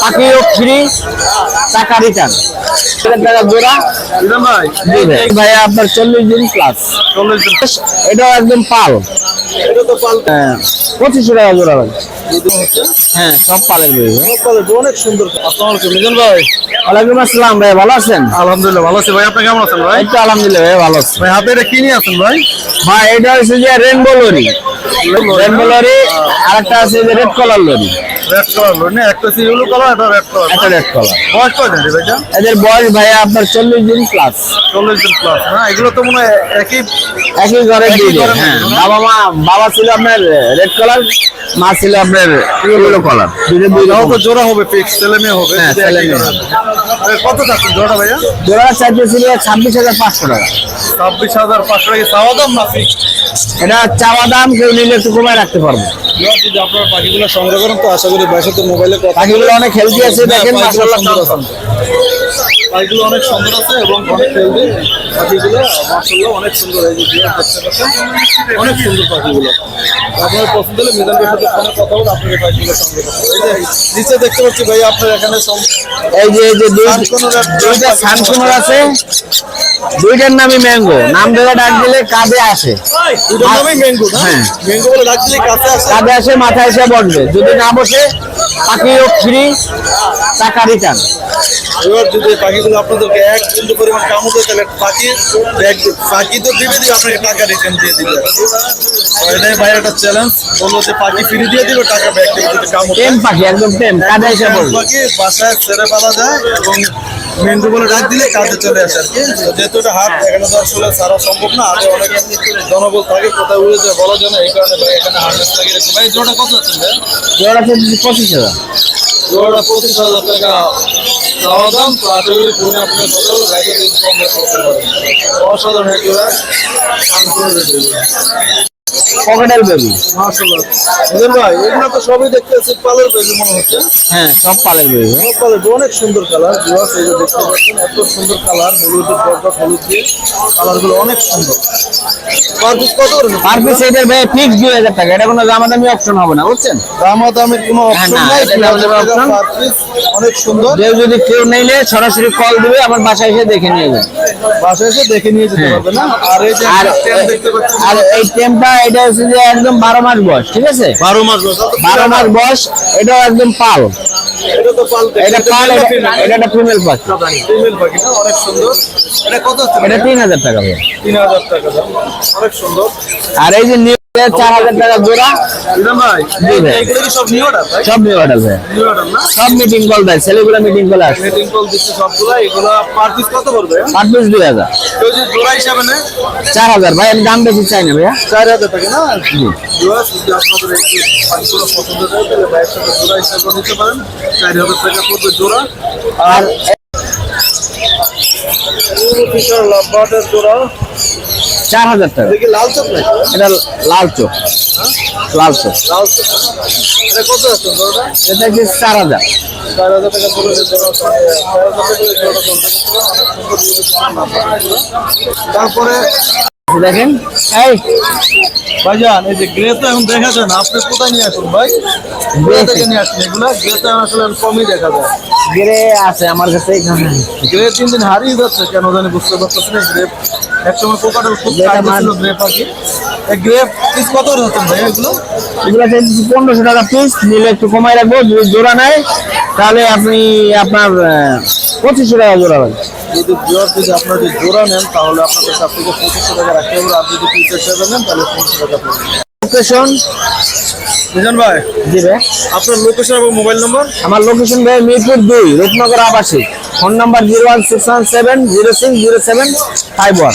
পাখিও ফ্রি টাকা রিটার্ন টাকা জোড়া। ভাই। ভাইয়া আপনার চল্লিশ দিন প্লাস এটাও একদম পাল। এটা তো হ্যাঁ। পঁচিশশো টাকা জোড়া ভাই। হ্যাঁ সব পালের বই। অনেক সুন্দর। আসসালামু ভাই। ওয়ালাইকুম আসসালাম ভাই ভালো আছেন? আলহামদুলিল্লাহ ভালো আছি ভাই। আপনি কেমন আছেন ভাই? আলহামদুলিল্লাহ ভাই ভালো আছি। ভাই হাতে এটা কি নিয়ে আছেন ভাই? ভাই এটা হচ্ছে যে রেনবো লরি রেনবো লরি আর একটা আছে যে red colour lorry red colour load না একটা yellow colour red colour red colour বয়স কয় দিন ভাইটা এদের বয়স ভাইয়া আপনার চল্লিশ দিন প্লাস চল্লিশ দিন প্লাস না? এগুলো তো মনে হয় একই একই ঘরে দিয়ে হ্যাঁ। বাবা মা বাবা ছিল আপনার রেড কলার মা ছিল আপনার ইয়েলো কলার। তো জোড়া হবে ফিক্স ছেলে মেয়ে হবে হ্যাঁ, ছেলে মেয়ে। কত চাচ্ছেন জোড়া ভাইয়া? জোড়া ছিল ছাব্বিশ হাজার পাঁচশো টাকা। ছাব্বিশ হাজার পাঁচশো টাকা চাওয়া দাম না ফিক্স এটা চাওয়া দাম কেউ নিলে একটু কমায় রাখতে পারব। যদি আপনার পাখিগুলো সংগ্রহ করেন তো আশা করি ভাইয়ের সাথে মোবাইলে কথা পাখিগুলো অনেক হেলদি আছে দেখেন হ্যাঁ, মাসাল্লাহ সুন্দর আছে। পাখিগুলো অনেক সুন্দর আছে এবং অনেক হেলদি পাখিগুলো মার্শাল্লাহ অনেক সুন্দর এই যে অনেক সুন্দর পাখিগুলো। আপনার পছন্দ হলে মিজান ভাইয়ের সাথে ফোনে কথা বলে আপনাকে পাখিগুলো সংগ্রহ করতে। এই যে নিচে দেখতে পাচ্ছি ভাই আপনার এখানে এই যে এই যে দুইটা আছে। দুইটার নামই ম্যাঙ্গো। নাম ধরে ডাক দিলে কাঁধে আসে। হ্যাঁ। আসে। কাঁধে আসে মাথায় এসে বসবে। যদি না বসে পাখিও ফ্রি টাকা রিটার্ন এবার যদি পাখিগুলো আপনাদেরকে এক বিন্দু পরিমাণ কামড় দেয় তাহলে পাখি পাখি তো দিবে দিবে আপনাকে টাকা রিটার্ন দিয়ে দিবে। এটাই ভাই একটা চ্যালেঞ্জ বলল যে পাখি ফ্রি দিয়ে দিবে টাকা ব্যাগ কামড় টেম পাখি একদম টেম। কাঁধে এসে বসবে। পাখি বাসায় ছেড়ে পালা যায় এবং মেন্টু বলে ডাক দিলে কাজে চলে আসে আর কি। যেহেতু এটা হাট এখানে তো আসলে সারা সম্ভব না। আগে অনেক জনবল থাকে কোথায় উড়ে যায় বলা যায় না এই কারণে ভাই এখানে হার্নেস লাগিয়ে রেখেছি ভাই জোড়া কত আছেন ভাই? জোড়া আছে পঁচিশ হাজার জোড়া পঁচিশ হাজার টাকা। চাওয়া দাম তো আশা করি ফোনে আপনার কথা বলে কম বেশ করতে পারেন। অসাধারণ এক জোড়া। পকেটের বেবি মাশাআল্লাহ। বুঝলেন ভাই এগুলো তো সবই পালের বেবি মনে হচ্ছে। হ্যাঁ সব পালের বেবি সব পালের অনেক সুন্দর কালার বিহার এই যে দেখতে পাচ্ছেন এত সুন্দর কালার হলুদের পর্দা হলুদ দিয়ে কালারগুলো অনেক সুন্দর। পার পিস কত করে পার পিস এটার ভাই ফিক্স দুই হাজার টাকা। এটা কোনো দামাদামি অপশন হবে না বুঝছেন? দামাদামের কোনো অপশন নাই। পার পিস অনেক সুন্দর। কেউ যদি কেউ নিলে সরাসরি কল দিবে আমার বাসায় এসে দেখে নিয়ে যাবে। বাসায় এসে দেখে নিয়ে যেতে হ্যাঁ। পারবে না? আর এই যে আর এই টেমটা এটা হচ্ছে যে একদম বারো মাস বয়স ঠিক আছে? বারো মাস বয়স। বারো মাস বয়স এটাও একদম পাল। এটা তো পাল এটা পাল এটা এটা একটা ফিমেল পাখি। ফিমেল পাখি না? অনেক সুন্দর। এটা কত এটা তিন হাজার টাকা তিন হাজার টাকা অনেক সুন্দর। আর এই যে চার হাজার টাকা জোড়া। সব নিউ অর্ডার ভাই? সব মিটিং কল দেয় ছেলেগুলো মিটিং কলে আসে মিটিং কল দিচ্ছে সবগুলো এগুলো পার পিস কত পড়বে? পার পিস দুই হাজার। জোড়া হিসাবে নেয় চার হাজার। ভাই আমি দাম বেশি চাই না ভাইয়া। চার হাজার টাকা না? জোড়া আপনাদের পাখিগুলো পছন্দ করে তাহলে ভাইয়ের সাথে জোড়া হিসাবে নিতে পারেন। চার হাজার টাকা পড়বে জোড়া। আর জোড়া। চার হাজার টাকা। লাল চোখ এটা লাল চোখ। লাল চোখ। লাল চোখ। এটা কত আছে এটা কি চার হাজার। চার হাজার টাকা তারপরে দেখেন। এই। ভাইজান এই যে গ্রে তো এখন দেখা যায় না আপনি কোথায় নিয়ে আসুন ভাই? গ্রে থেকে নিয়ে আসুন এগুলো? গ্রে তো আসলে কমই দেখা যায়। গেরে আছে আমার কাছে গ্রে তিন দিন হারিয়ে যাচ্ছে কেন জানি বুঝতে পারতেছি না গ্রে একসময় কোকাটাল খুব ছিল মান- গ্রে পাখি পিস কত হতেন ভাই এগুলো? এগুলো পনেরোশো টাকা পিস নিলে একটু কমাই রাখব। যদি জোড়া নেয় তাহলে আপনি আপনার পঁচিশশো টাকা জোড়া হবে। যদি যদি আপনার যদি জোড়া নেন তাহলে আপনাদের কাছ থেকে পঁচিশশো টাকা রাখতে হবে। আর যদি পিস হিসেবে নেন তাহলে পনেরোশো টাকা লোকেশন বুঝলেন ভাই জি ভাই। আপনার লোকেশন এবং মোবাইল নম্বর আমার লোকেশন ভাই মিরপুর দুই রূপনগর আবাসিক। Phone number zero one six one seven zero six zero seven five one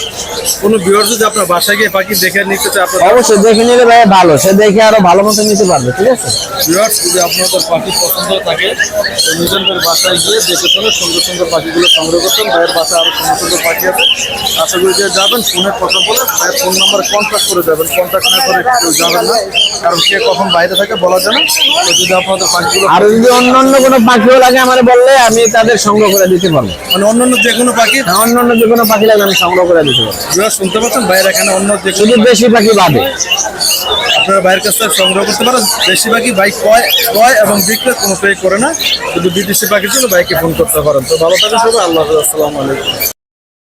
কোনো ভিউয়ার যদি আপনার বাসায় গিয়ে পাখি দেখে নিতে চায় আপনার অবশ্যই দেখে নিলে ভাই ভালো সে দেখে আরও ভালো মতো নিতে পারবে ঠিক আছে? ভিউয়ার্স যদি আপনাদের পাখি পছন্দ থাকে তো নিজেদের বাসায় গিয়ে দেখে শুনে সুন্দর সুন্দর পাখিগুলো সংগ্রহ করতেন ভাইয়ের বাসায় আরও সুন্দর সুন্দর পাখি আছে। আশা করি যে যাবেন ফোনে কথা বলে ভাইয়ের ফোন নাম্বারে কন্ট্যাক্ট করে যাবেন কন্ট্যাক্ট না করে কেউ যাবেন না কারণ কে কখন বাইরে বাইরে থেকে বলা যায় না। যদি আপনাদের পাখিগুলো আর যদি অন্য অন্য কোনো পাখিও লাগে আমার বললে আমি তাদের সংগ্রহ করে দিতে পারব। মানে অন্যান্য যে কোনো পাখি? হ্যাঁ, অন্য অন্য যে কোনো পাখি লাগলে আমি সংগ্রহ করে দিতে পারব। শুনতে পাচ্ছেন? বাইরে এখানে অন্য যে শুধু দেশি পাখি বাদে। আপনারা বাইরের কাছ থেকে সংগ্রহ করতে পারেন। বেশিরভাগই বাইক ক্রয় ক্রয় এবং বিক্রয় কোনো পে করে না। শুধু বিদেশি পাখির জন্য বাইকে ফোন করতে পারেন। তো ভালো থাকেন সবাই। আল্লাহ আসসালামু আলাইকুম।